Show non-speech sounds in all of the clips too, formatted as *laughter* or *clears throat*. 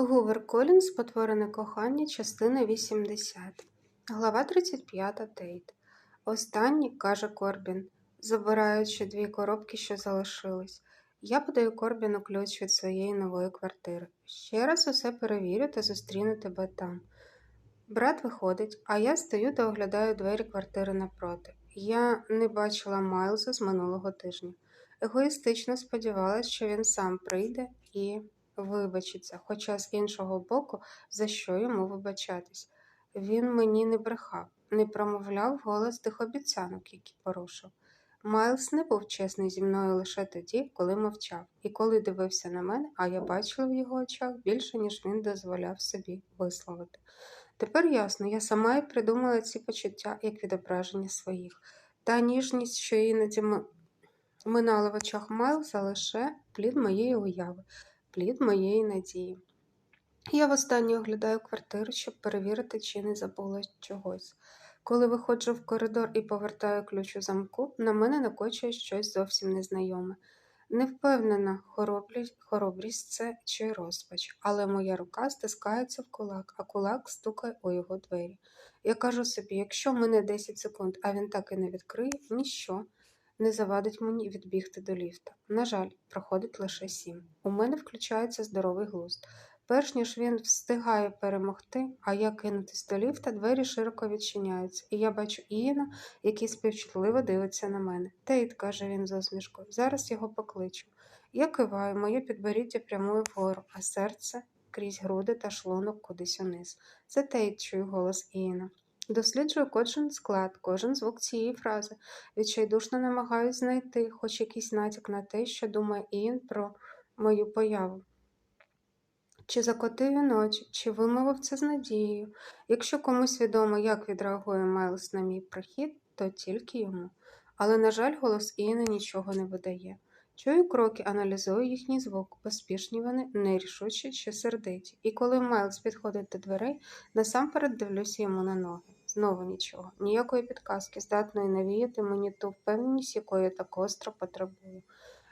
Гувер Колінс Спотворене кохання, частина 80. Глава 35. Тейт. Останній, каже Корбін, забираючи дві коробки, що залишились. Я подаю Корбіну ключ від своєї нової квартири. Ще раз усе перевірю та зустріну тебе там. Брат виходить, а я стою та оглядаю двері квартири напроти. Я не бачила Майлза з минулого тижня. Егоїстично сподівалася, що він сам прийде і вибачиться, хоча з іншого боку, за що йому вибачатись. Він мені не брехав, не промовляв голос тих обіцянок, які порушив. Майлз не був чесний зі мною лише тоді, коли мовчав, і коли дивився на мене, а я бачила в його очах більше, ніж він дозволяв собі висловити. Тепер ясно, я сама і придумала ці почуття як відображення своїх, та ніжність, що іноді минала в очах Майлза лише плід моєї уяви, плід моєї надії. Я востаннє оглядаю квартиру, щоб перевірити, чи не забула чогось. Коли виходжу в коридор і повертаю ключ у замку, на мене накочує щось зовсім незнайоме. Не впевнена, хоробрість, це чи розпач, але моя рука стискається в кулак, а кулак стукає у його двері. Я кажу собі, якщо мене 10 секунд, а він так і не відкриє, ніщо не завадить мені відбігти до ліфта. На жаль, проходить лише сім. У мене включається здоровий глузд. Перш ніж він встигає перемогти, а я кинутись до ліфта, двері широко відчиняються, і я бачу Іїна, який співчутливо дивиться на мене. Тейт, каже він з усмішкою, зараз його покличу. Я киваю, моє підборіддя прямує вгору, а серце крізь груди та шлунок кудись униз. Це Тейт, чую голос Іїна. Досліджую кожен склад, кожен звук цієї фрази. Відчайдушно намагаюсь знайти хоч якийсь натяк на те, що думає Іїн про мою появу. Чи закотив він очі, чи вимовив це з надією. Якщо комусь відомо, як відреагує Майлз на мій прихід, то тільки йому. Але, на жаль, голос Іїна нічого не видає. Чую кроки, аналізую їхній звук, поспішні вони, нерішучі чи сердиті. І коли Майлз підходить до дверей, насамперед дивлюся йому на ноги. Знову нічого, ніякої підказки, здатної навіяти мені ту впевненість, якої я так остро потребую.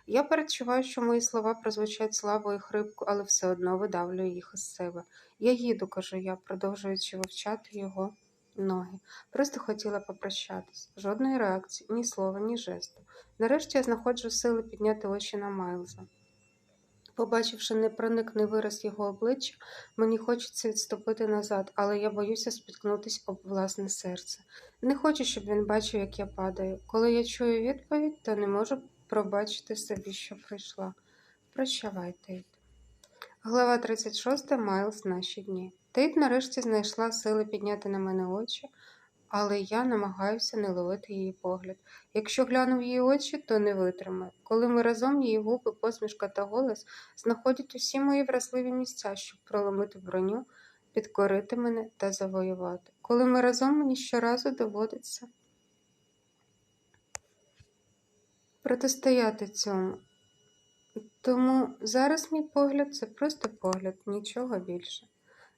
Я передчуваю, що мої слова прозвучать слабо і хрипко, але все одно видавлюю їх із себе. Я їду, кажу я, продовжуючи вивчати його ноги. Просто хотіла попрощатись. Жодної реакції, ні слова, ні жесту. Нарешті я знаходжу сили підняти очі на Майлза. Побачивши непроникний вираз його обличчя, мені хочеться відступити назад, але я боюся спіткнутися об власне серце. Не хочу, щоб він бачив, як я падаю. Коли я чую відповідь, то не можу пробачити собі, що прийшла. Прощавай, Тейт. Глава 36. Майлз наші дні. Тейт нарешті знайшла сили підняти на мене очі, але я намагаюся не ловити її погляд. Якщо гляну в її очі, то не витримаю. Коли ми разом її губи, посмішка та голос знаходять усі мої вразливі місця, щоб проломити броню, підкорити мене та завоювати. Коли ми разом мені щоразу доводиться протистояти цьому. Тому зараз мій погляд це просто погляд, нічого більше.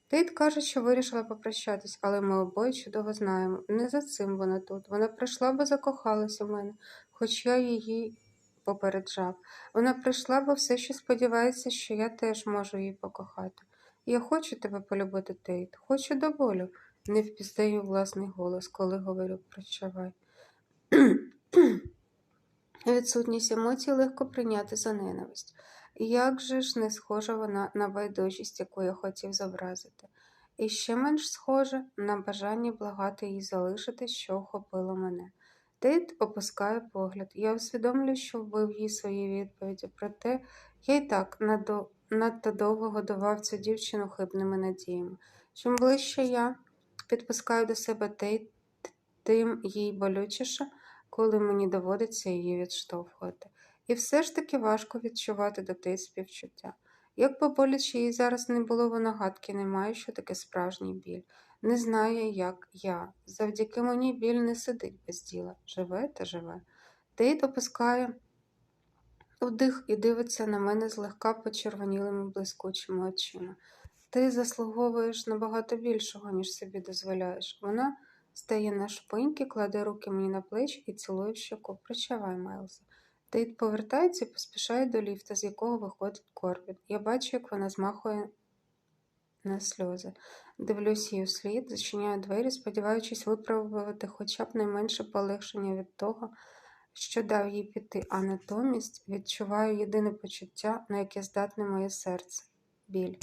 Тейт каже, що вирішила попрощатись, але ми обоє чудово знаємо. Не за цим вона тут. Вона прийшла, бо закохалася в мене, хоч я її попереджав. Вона прийшла, бо все ще сподівається, що я теж можу її покохати. Я хочу тебе полюбити, Тейт, хочу до болю. Не впізнаю власний голос, коли говорю прощавай. *clears throat* Відсутність емоцій легко прийняти за ненависть. Як же ж не схожа вона на байдужість, яку я хотів зобразити, і ще менш схоже на бажання благати її залишити, що охопило мене. Тейт опускає погляд. Я усвідомлюю, що вбив їй свої відповіді, проте я й так надто довго годував цю дівчину хибними надіями. Чим ближче я підпускаю до себе Тейт, тим їй болючіше, коли мені доводиться її відштовхувати. І все ж таки важко відчувати до тієї співчуття. Як би боляче їй зараз не було, вона гадки не має, що таке справжній біль. Не знає, як я. Завдяки мені біль не сидить без діла. Живе та живе. Тейт опускає вдих і дивиться на мене злегка почервонілими блискучими очима. Ти заслуговуєш набагато більшого, ніж собі дозволяєш. Вона стає на шпиньки, кладе руки мені на плечі і цілує в щоку. Прощавай, Майлза. Тейт повертається і поспішає до ліфта, з якого виходить Корбін. Я бачу, як вона змахує не сльози. Дивлюсь їй услід, зачиняю двері, сподіваючись випробувати хоча б найменше полегшення від того, що дав їй піти, а натомість відчуваю єдине почуття, на яке здатне моє серце біль.